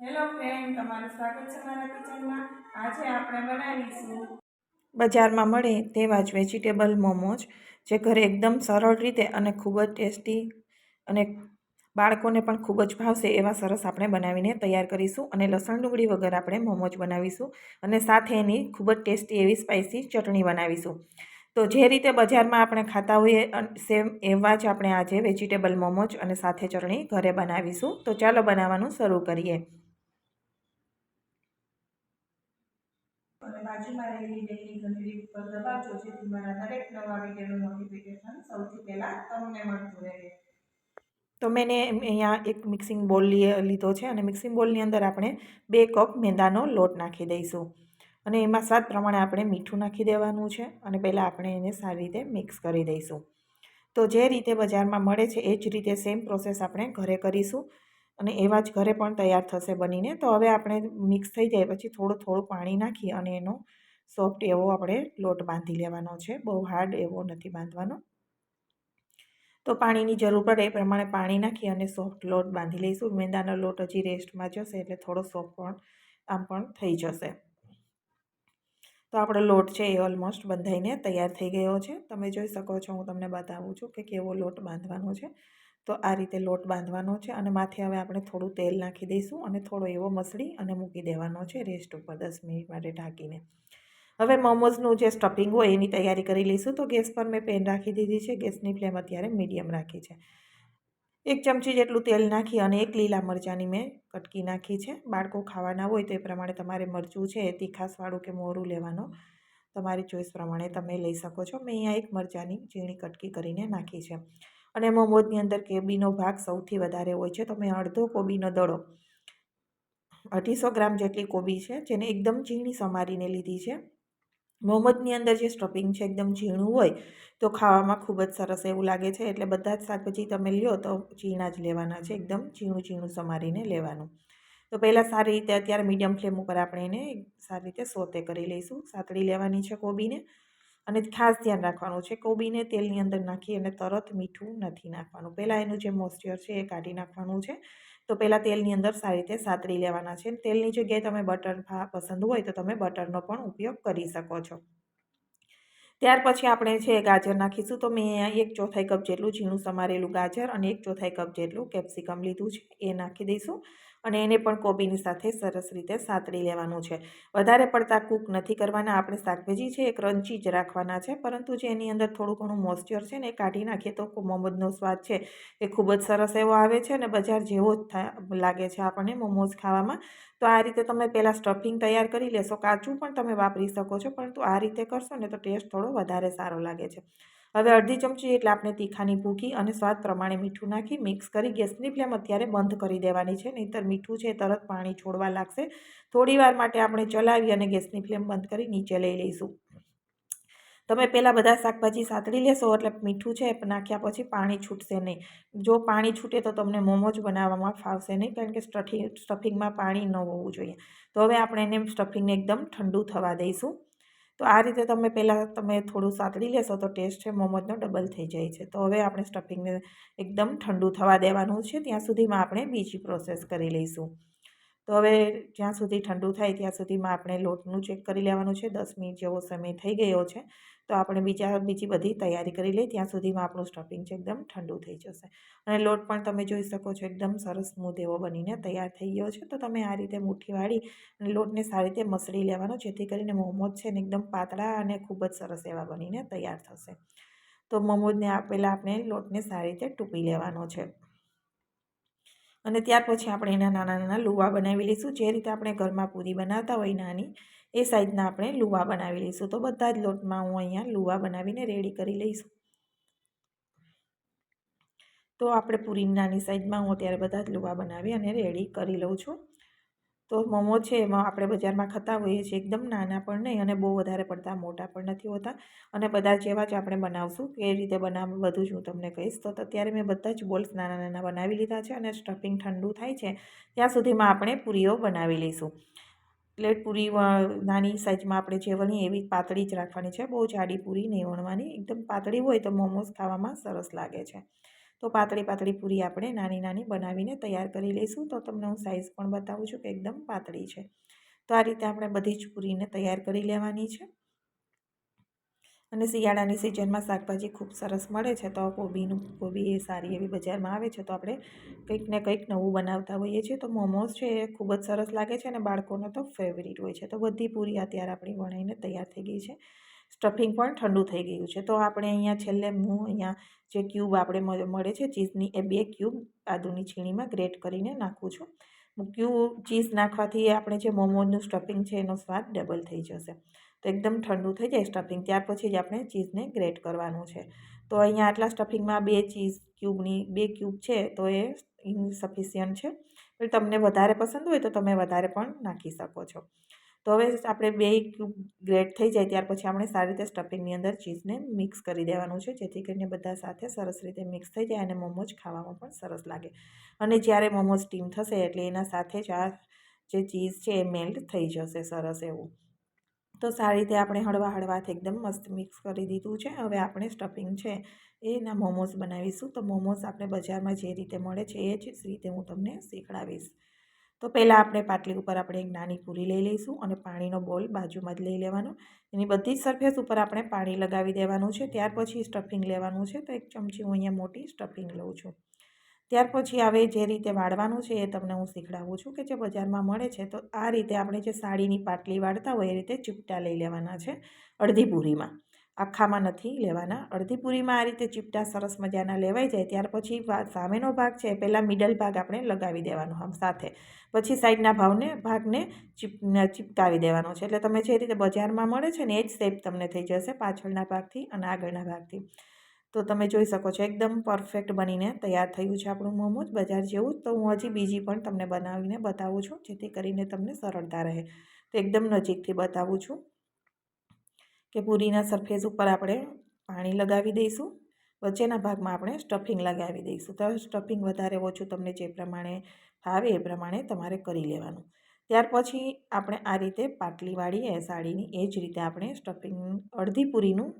Hello friend આજે બજારમાં મળે તેવા જ વેજીટેબલ મોમોજ જે ઘરે એકદમ સરળ રીતે અને ખૂબ જ ટેસ્ટી અને બાળકોને પણ ખૂબ જ ભાવશે એવા સરસ આપણે બનાવીને તૈયાર કરીશું અને લસણ ડુંગળી વગર આપણે મોમોજ બનાવીશું અને સાથે એની ખૂબ જ ટેસ્ટી એવી સ્પાઇસી ચટણી બનાવીશું. તો જે રીતે બજારમાં આપણે ખાતા હોઈએ સેમ એવા જ આપણે આજે વેજીટેબલ મોમોજ અને સાથે ચટણી ઘરે બનાવીશું. તો ચાલો બનાવવાનું શરૂ કરીએ. અને બાજુમાં રહેલી બેલની ઘંટડી ઉપર દબાવજો, જેથી મારા દરેક નવા વિડીયોનું નોટિફિકેશન સૌથી પહેલાં તમને મળતું રહે. તો મેં અહીંયા એક મિક્સિંગ બોલ લીધો છે અને મિક્સિંગ બોલની અંદર આપણે બે કપ મેંદાનો લોટ નાખી દઈશું. અને એમાં સ્વાદ પ્રમાણે આપણે મીઠું નાખી દેવાનું છે અને પહેલાં આપણે એને સારી રીતે મિક્સ કરી દઈશું. તો જે રીતે બજારમાં મળે છે, એ જ રીતે સેમ પ્રોસેસ આપણે ઘરે કરીશું. અને એવા જ ઘરે પણ તૈયાર થશે બનીને. તો હવે આપણે મિક્સ થઈ જાય પછી થોડું થોડું પાણી નાખી અને એનો સોફ્ટ એવો આપણે લોટ બાંધી લેવાનો છે. બહુ હાર્ડ એવો નથી બાંધવાનો. તો પાણીની જરૂર પડે એ પ્રમાણે પાણી નાખી અને સોફ્ટ લોટ બાંધી લઈશું. મેંદાનો લોટ હજી રેસ્ટમાં જશે એટલે થોડો સોફ્ટ પણ આમ પણ થઈ જશે. તો આપણો લોટ છે એ ઓલમોસ્ટ બંધાઈને તૈયાર થઈ ગયો છે. તમે જોઈ શકો છો હું તમને બતાવું છું કે કેવો લોટ બાંધવાનો છે. તો આ રીતે લોટ બાંધવાનો છે અને માથે હવે આપણે થોડું તેલ નાખી દઈશું અને થોડો એવો મસળી અને મૂકી દેવાનો છે રેસ્ટ ઉપર દસ મિનિટ માટે ઢાંકીને. હવે મોમોઝનું જે સ્ટફિંગ હોય એની તૈયારી કરી લઈશું. તો ગેસ પર મેં પેન રાખી દીધી છે. ગેસની ફ્લેમ અત્યારે મીડિયમ રાખી છે. એક ચમચી જેટલું તેલ નાખી અને એક લીલા મરચાંની મેં કટકી નાખી છે. બાળકો ખાવાના હોય તો એ પ્રમાણે તમારે મરચું છે તીખાસવાળું કે મોરું લેવાનો. તમારી ચોઈસ પ્રમાણે તમે લઈ શકો છો. મેં અહીંયા એક મરચાંની ઝીણી કટકી કરીને નાખી છે. અને મોમોદની અંદર કેબીનો ભાગ સૌથી વધારે હોય છે. તો મેં અડધો કોબીનો દડો, અઢીસો ગ્રામ જેટલી કોબી છે, જેને એકદમ ઝીણી સમારીને લીધી છે. મોમોદની અંદર જે સ્ટફિંગ છે એકદમ ઝીણું હોય, તો ખાવામાં ખૂબ જ સરસ એવું લાગે છે. એટલે બધા જ શાકભાજી તમે લ્યો તો ઝીણા જ લેવાના છે, એકદમ ઝીણું ઝીણું સમારીને લેવાનું. તો પહેલાં સારી રીતે અત્યારે મીડિયમ ફ્લેમ ઉપર આપણે એને સારી રીતે સોતે કરી લઈશું. સાતળી લેવાની છે કોબીને. અને ખાસ ધ્યાન રાખવાનું છે. કોબીને તેલની અંદર નાખી અને તરત મીઠું નથી નાખવાનું. પહેલાં એનું જે મોઇસ્ચર છે એ કાઢી નાખવાનું છે. તો પહેલાં તેલની અંદર સારી રીતે સાતરી લેવાના છે. તેલની જગ્યાએ તમે બટર પસંદ હોય તો તમે બટરનો પણ ઉપયોગ કરી શકો છો. ત્યાર પછી આપણે છે ગાજર નાખીશું. તો મેં એક ચોથાઈ કપ જેટલું ઝીણું સમારેલું ગાજર અને એક ચોથાઈ કપ જેટલું કેપ્સિકમ લીધું છે. એ નાખી દઈશું. અને એને પણ કોબીની સાથે સરસ રીતે સાતળી લેવાનું છે. વધારે પડતા કૂક નથી કરવાના, આપણે શાકભાજી છે એ ક્રંચી જ રાખવાના છે, પરંતુ જે એની અંદર થોડું ઘણું મોઇસ્ચર છે ને એ કાઢી નાખીએ તો મોમોઝનો સ્વાદ છે. એ ખૂબ જ સરસ એવો આવે છે અને બજાર જેવો જ લાગે છે આપણને મોમોઝ ખાવામાં. તો આ રીતે તમે પહેલાં સ્ટફિંગ તૈયાર કરી લેશો કાચું પણ તમે વાપરી શકો છો, પરંતુ આ રીતે કરશો ને તો ટેસ્ટ થોડો વધારે સારો લાગે છે. હવે અડધી ચમચી એટલે આપણે તીખાની ભૂકી અને સ્વાદ પ્રમાણે મીઠું નાખી મિક્સ કરી ગેસની ફ્લેમ અત્યારે બંધ કરી દેવાની છે. નહીંતર મીઠું છે તરત પાણી છોડવા લાગશે. થોડીવાર માટે આપણે ચલાવી અને ગેસની ફ્લેમ બંધ કરી નીચે લઈ લઈશું. તમે પહેલાં બધા શાકભાજી સાતળી લેશો એટલે મીઠું છે નાખ્યા પછી પાણી છૂટશે નહીં. જો પાણી છૂટે તો તમને મોમોજ બનાવવામાં ફાવશે નહીં કારણ કે સ્ટફિંગ, સ્ટફિંગમાં પાણી ન હોવું જોઈએ. તો હવે આપણે એને સ્ટફિંગને એકદમ ઠંડુ થવા દઈશું. તો આ રીતે તમે પહેલાં તમે થોડું સાતળી લેશો તો ટેસ્ટ છે મોમોઝનો ડબલ થઈ જાય છે. તો હવે આપણે સ્ટફિંગને એકદમ ઠંડુ થવા દેવાનું છે, ત્યાં સુધીમાં આપણે બીજી પ્રોસેસ કરી લઈશું. તો હવે જ્યાં સુધી ઠંડુ થાય ત્યાં સુધીમાં આપણે લોટનું ચેક કરી લેવાનું છે, દસ મિનિટ જેવો સમય થઈ ગયો છે. તો આપણે બીજા બીજી બધી તૈયારી કરી લઈએ, ત્યાં સુધીમાં આપણું સ્ટફિંગ છે એકદમ ઠંડુ થઈ જશે. અને લોટ પણ તમે જોઈ શકો છો, એકદમ સરસ સ્મૂધ એવો બનીને તૈયાર થઈ ગયો છે. તો તમે આ રીતે મુઠ્ઠી વાળી અને લોટને સારી રીતે મસળી લેવાનો, જેથી કરીને મોમોજ છે ને એકદમ પાતળા અને ખૂબ જ સરસ એવા બનીને તૈયાર થશે. તો મોમોજને પહેલાં આપણે લોટને સારી રીતે ટૂંપી લેવાનો છે. અને ત્યાર પછી આપણે એના નાના નાના લુવા બનાવી લઈશું. જે રીતે આપણે ઘરમાં પૂરી બનાવતા હોય નાની એ સાઈઝના આપણે લુવા બનાવી લઈશું. તો બધા જ લોટમાં હું અહીંયા લુવા બનાવીને રેડી કરી લઈશું. તો આપણે પૂરી નાની સાઈઝમાં હું અત્યારે બધા જ લુવા બનાવી અને રેડી કરી લઉં છું. તો મોમો છે એમાં આપણે બજારમાં ખાતા હોઈએ છીએ એકદમ નાના પણ નહીં અને બહુ વધારે પડતા મોટા પણ નથી હોતા. અને બધા જેવા જ આપણે બનાવશું. એ રીતે બનાવ બધું જ હું તમને કહીશ. તો અત્યારે મેં બધા જ બોલ્સ નાના નાના બનાવી લીધા છે અને સ્ટફિંગ ઠંડુ થાય છે. ત્યાં સુધીમાં આપણે પૂરીઓ બનાવી લઈશું. પ્લેટ પૂરી નાની સાઇઝમાં આપણે જે વણીએ એવી પાતળી જ રાખવાની છે. બહુ જાડી પૂરી નહીં વણવાની. એકદમ પાતળી હોય તો મોમોસ ખાવામાં સરસ લાગે છે. તો પાતળી પાતળી પૂરી આપણે નાની નાની બનાવીને તૈયાર કરી લઈશું. તો તમને હું સાઈઝ પણ બતાવું છું કે એકદમ પાતળી છે. તો આ રીતે આપણે બધી જ પૂરીને તૈયાર કરી લેવાની છે. અને શિયાળાની સિઝનમાં શાકભાજી ખૂબ સરસ મળે છે, તો કોબીનું, કોબી એ સારી એવી બજારમાં આવે છે, તો આપણે કંઈક ને કંઈક નવું બનાવતા હોઈએ છીએ. તો મોમોઝ છે એ ખૂબ જ સરસ લાગે છે અને બાળકોનો તો ફેવરિટ હોય છે. તો બધી પૂરી અત્યારે આપણી વણાઈને તૈયાર થઈ ગઈ છે. સ્ટફિંગ પણ ઠંડુ થઈ ગયું છે. તો આપણે અહીંયા છેલ્લે હું અહીંયા જે ક્યુબ આપણે મળે છે ચીઝની, એ બે ક્યુબ આદુની છીણીમાં ગ્રેટ કરીને નાખું છું. ક્યુબ ચીઝ નાખવાથી આપણે જે મોમોઝનું સ્ટફિંગ છે એનો સ્વાદ ડબલ થઈ જશે. તો એકદમ ઠંડુ થઈ જાય સ્ટફિંગ ત્યાર પછી જ આપણે ચીઝને ગ્રેટ કરવાનું છે. તો અહીંયા આટલા સ્ટફિંગમાં બે ચીઝ ક્યુબની બે ક્યુબ છે, તો એ ઇનસફિશિયન્ટ છે. તમને વધારે પસંદ હોય તો તમે વધારે પણ નાખી શકો છો. તો હવે આપણે બે ક્યુબ ગ્રેટ થઈ જાય, ત્યાર પછી આપણે સારી રીતે સ્ટફિંગની અંદર ચીઝને મિક્સ કરી દેવાનું છે, જેથી કરીને બધા સાથે સરસ રીતે મિક્સ થઈ જાય અને મોમોજ ખાવામાં પણ સરસ લાગે. અને જ્યારે મોમોઝ સ્ટીમ થશે એટલે એના સાથે જ આ જે ચીઝ છે એ મેલ્ટ થઈ જશે સરસ એવું. તો સારી રીતે આપણે હળવા હળવાથી એકદમ મસ્ત મિક્સ કરી દીધું છે. હવે આપણે સ્ટફિંગ છે એના મોમોઝ બનાવીશું. તો મોમોઝ આપણે બજારમાં જે રીતે મળે છે એ જ રીતે હું તમને શીખડાવીશ. તો પહેલાં આપણે પાટલી ઉપર આપણે એક નાની પૂરી લઈ લઈશું અને પાણીનો બોલ બાજુમાં જ લઈ લેવાનો. એની બધી જ સરફેસ ઉપર આપણે પાણી લગાવી દેવાનું છે. ત્યાર પછી સ્ટફિંગ લેવાનું છે. તો એક ચમચી હું અહીંયા મોટી સ્ટફિંગ લઉં છું. ત્યાર પછી હવે જે રીતે વાળવાનું છે એ તમને હું શીખડાવું છું કે જે બજારમાં મળે છે, તો આ રીતે આપણે જે સાડીની પાટલી વાળતા હોય એ રીતે ચીપટા લઈ લેવાના છે અડધી પૂરીમાં. આખામાં નથી લેવાના. અડધી પૂરીમાં આ રીતે ચીપટા સરસ મજાના લેવાઈ જાય, ત્યાર પછી સામેનો ભાગ છે પહેલાં મિડલ ભાગ આપણે લગાવી દેવાનો આમ સાથે. પછી સાઈડના ભાવને, ભાગને ચીપ ચીપકાવી દેવાનો છે. એટલે તમે જે રીતે બજારમાં મળે છે ને એ જ શેપ તમને થઈ જશે પાછળના ભાગથી અને આગળના ભાગથી. તો તમે જોઈ શકો છો, એકદમ પરફેક્ટ બનીને તૈયાર થયું છે આપણું મોમોજ બજાર જેવું. તો હું હજી બીજી પણ તમને બનાવીને બતાવું છું, જેથી કરીને તમને સરળતા રહે. તો એકદમ નજીકથી બતાવું છું કે પૂરીના સરફેસ ઉપર આપણે પાણી લગાવી દઈશું. વચ્ચેના ભાગમાં આપણે સ્ટફિંગ લગાવી દઈશું. તો સ્ટફિંગ વધારે ઓછું તમને જે પ્રમાણે ફાવે એ પ્રમાણે તમારે કરી લેવાનું. ત્યાર પછી આપણે આ રીતે પાટલી વાળી એ સાડીની એ જ રીતે આપણે સ્ટફિંગ અડધી પૂરીનું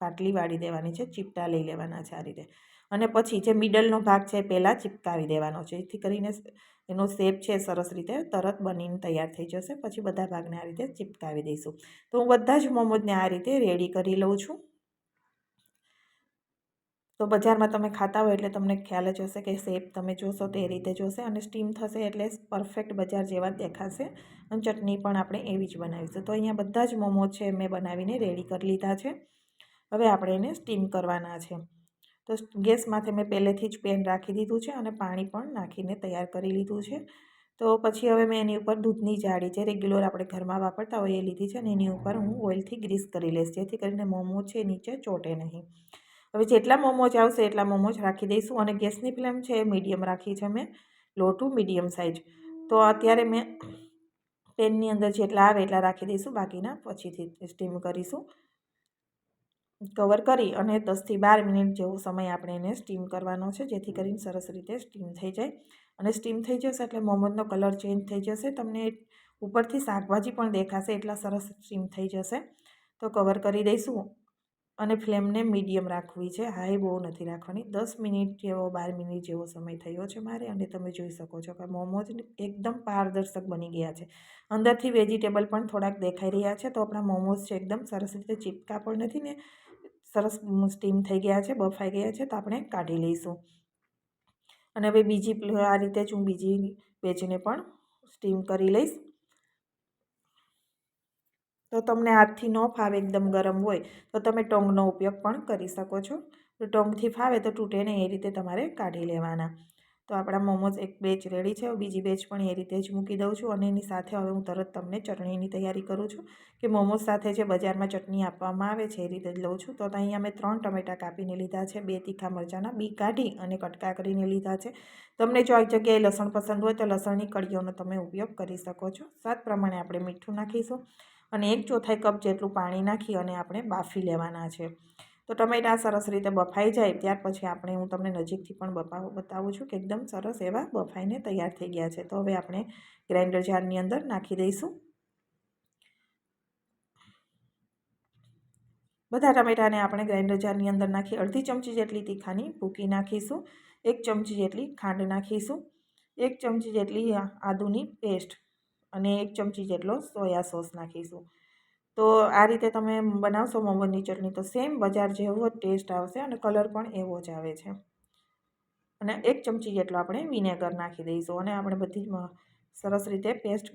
પાટલી વાળી દેવાની છે, ચીપટા લઈ લેવાના છે આ રીતે. અને પછી જે મિડલનો ભાગ છે પહેલાં ચીપકાવી દેવાનો છે. જેથી કરીને એનો શેપ છે સરસ રીતે, તરત બનીને તૈયાર થઈ જશે. પછી બધા ભાગને આ રીતે ચીપકાવી દઈશું. તો હું બધા જ મોમોજને આ રીતે રેડી કરી લઉં છું. તો બજારમાં તમે ખાતા હોય એટલે તમને ખ્યાલ જ હશે કે શેપ તમે જોશો તે રીતે જોશે અને સ્ટીમ થશે એટલે પરફેક્ટ બજાર જેવા દેખાશે. અને ચટણી પણ આપણે એવી જ બનાવીશું. તો અહીંયા બધા જ મોમો છે મેં બનાવીને રેડી કરી લીધા છે. હવે આપણે એને સ્ટીમ કરવાના છે. તો ગેસમાંથી મેં પહેલેથી જ પેન રાખી દીધું છે અને પાણી પણ નાખીને તૈયાર કરી લીધું છે. તો પછી હવે મેં એની ઉપર દૂધની જાળી જે રેગ્યુલર આપણે ઘરમાં વાપરતા હોય એ લીધી છે અને એની ઉપર હું ઓઇલથી ગ્રીસ કરી લઈશ, જેથી કરીને મોમો છે નીચે ચોટે નહીં. હવે જેટલા મોમોજ આવશે એટલા મોમોજ રાખી દઈશું અને ગેસની ફ્લેમ છે એ મીડિયમ રાખી છે મેં, લો ટુ મીડિયમ સાઇઝ તો અત્યારે મેં પેનની અંદર જેટલા આવે એટલા રાખી દઈશું, બાકીના પછીથી સ્ટીમ કરીશું. કવર કરી અને દસથી બાર મિનિટ જેવો સમય આપણે એને સ્ટીમ કરવાનો છે, જેથી કરીને સરસ રીતે સ્ટીમ થઈ જાય. અને સ્ટીમ થઈ જશે એટલે મોમોજનો કલર ચેન્જ થઈ જશે, તમને ઉપરથી શાકભાજી પણ દેખાશે એટલા સરસ સ્ટીમ થઈ જશે. તો કવર કરી દઈશું અને ફ્લેમને મીડિયમ રાખવી છે હાઈ બહુ નથી રાખવાની. દસ મિનિટ જેવો, બાર મિનિટ જેવો સમય થયો છે મારે અને તમે જોઈ શકો છો કે મોમોઝ એકદમ પારદર્શક બની ગયા છે. અંદરથી વેજીટેબલ પણ થોડાક દેખાઈ રહ્યા છે, તો આપણા મોમોઝ છે એકદમ સરસ રીતે ચીપકા પણ નથી ને સરસ સ્ટીમ થઈ ગયા છે, બફાઈ ગયા છે તો આપણે કાઢી લઈશું. અને હવે બીજી આ રીતે જ હું બીજી બેચને પણ સ્ટીમ કરી લઈશ. તો તમને હાથથી ન ફાવે, એકદમ ગરમ હોય, તો તમે ટોંગનો ઉપયોગ પણ કરી શકો છો. તો ટોંગથી ફાવે તો તૂટે નહીં, એ રીતે તમારે કાઢી લેવાના. તો આપણા મોમોઝ એક બેચ રેડી છે. બીજી બેચ પણ એ રીતે જ મૂકી દઉં છું અને એની સાથે હવે હું તરત તમને ચટણીની તૈયારી કરું છું કે મોમોઝ સાથે જે બજારમાં ચટણી આપવામાં આવે છે એ રીતે જ લઉં છું. તો અહીંયા મેં ત્રણ ટમેટાં કાપીને લીધા છે, બે તીખા મરચાંના, બી કાઢી અને કટકા કરીને લીધા છે. તમને જો આ જગ્યાએ લસણ પસંદ હોય તો લસણની કળીઓનો તમે ઉપયોગ કરી શકો છો. સ્વાદ પ્રમાણે આપણે મીઠું નાખીશું અને એક ચોથાઈ કપ જેટલું પાણી નાખી અને આપણે બાફી લેવાના છે. તો ટમેટાં સરસ રીતે બફાઈ જાય, ત્યાર પછી આપણે હું તમને નજીકથી પણ બફાવ બતાવું છું કે એકદમ સરસ એવા બફાઈને તૈયાર થઈ ગયા છે. તો હવે આપણે ગ્રાઇન્ડર જારની અંદર નાખી દઈશું. બધા ટમેટાને આપણે ગ્રાઇન્ડર જારની અંદર નાખી અડધી ચમચી જેટલી તીખાની ભૂકી નાખીશું, એક ચમચી જેટલી ખાંડ નાખીશું, એક ચમચી જેટલી આદુની પેસ્ટ અને એક ચમચી જેટલો સોયા સોસ નાખીશું. તો આ રીતે તમે બનાવશો મમરની ચટણી તો સેમ બજાર જેવો જ ટેસ્ટ આવશે અને કલર પણ એવો જ આવે છે. અને એક ચમચી જેટલો આપણે વિનેગર નાખી દઈશું અને આપણે બધી સરસ રીતે પેસ્ટ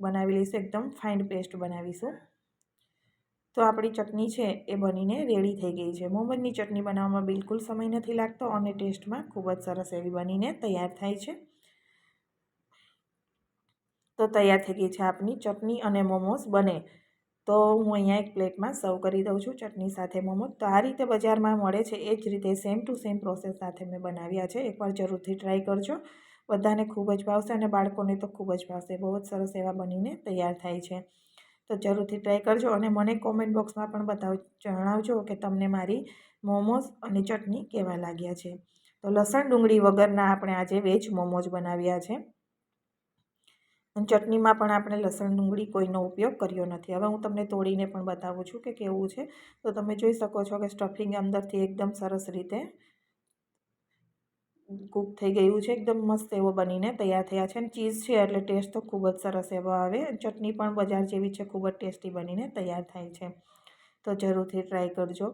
બનાવી લઈશું, એકદમ ફાઇન પેસ્ટ બનાવીશું. તો આપણી ચટણી છે એ બનીને રેડી થઈ ગઈ છે. મોમદની ચટણી બનાવવામાં બિલકુલ સમય નથી લાગતો અને ટેસ્ટમાં ખૂબ જ સરસ એવી બનીને તૈયાર થાય છે. તો તૈયાર થઈ ગઈ છે આપની ચટણી અને મોમોસ બને. તો હું અહીંયા એક પ્લેટમાં સર્વ કરી દઉં છું ચટણી સાથે મોમોઝ તો આ રીતે બજારમાં મળે છે એ જ રીતે સેમ ટુ સેમ પ્રોસેસ સાથે મેં બનાવ્યા છે. એકવાર જરૂરથી ટ્રાય કરજો. બધાને ખૂબ જ ભાવશે અને બાળકોને તો ખૂબ જ ભાવશે. બહુ જ સરસ એવા બનીને તૈયાર થાય છે. તો જરૂરથી ટ્રાય કરજો અને મને કોમેન્ટ બોક્સમાં પણ બતાવ, જણાવજો કે તમને મારી મોમોસ અને ચટણી કેવા લાગ્યા છે. તો લસણ ડુંગળી વગરના આપણે આજે વેજ મોમોઝ બનાવ્યા છે. અને ચટણીમાં પણ આપણે લસણ ડુંગળી કોઈનો ઉપયોગ કર્યો નથી. હવે હું તમને તોડીને પણ બતાવું છું કે કેવું છે. તો તમે જોઈ શકો છો કે સ્ટફિંગ અંદરથી એકદમ સરસ રીતે કૂક થઈ ગયું છે. એકદમ મસ્ત એવો બનીને તૈયાર થયા છે. અને ચીઝ છે એટલે ટેસ્ટ તો ખૂબ જ સરસ એવો આવે. ચટણી પણ બજાર જેવી છે, ખૂબ જ ટેસ્ટી બનીને તૈયાર થાય છે. તો જરૂરથી ટ્રાય કરજો.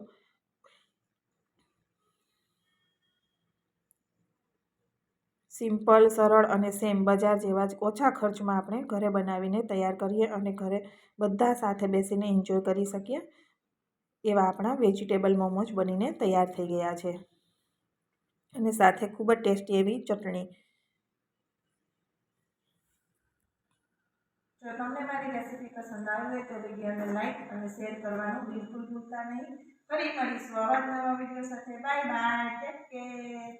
સિમ્પલ, સરળ અને સેમ બજાર જેવા જ ઓછા ખર્ચમાં આપણે ઘરે બનાવીને તૈયાર કરીએ અને ઘરે બધા સાથે બેસીને એન્જોય કરી શકીએ એવા આપણા વેજીટેબલ મોમોજ બનીને તૈયાર થઈ ગયા છે. અને સાથે ખૂબ જ ટેસ્ટી એવી ચટણી. જો તમને મારી રેસીપી પસંદ આવી હોય તો વિડીયોને લાઈક અને શેર કરવાનું બિલકુલ ભૂલતા નહીં. ફરી મળીશું આવા નવા વીડિયો સાથે. Bye bye take care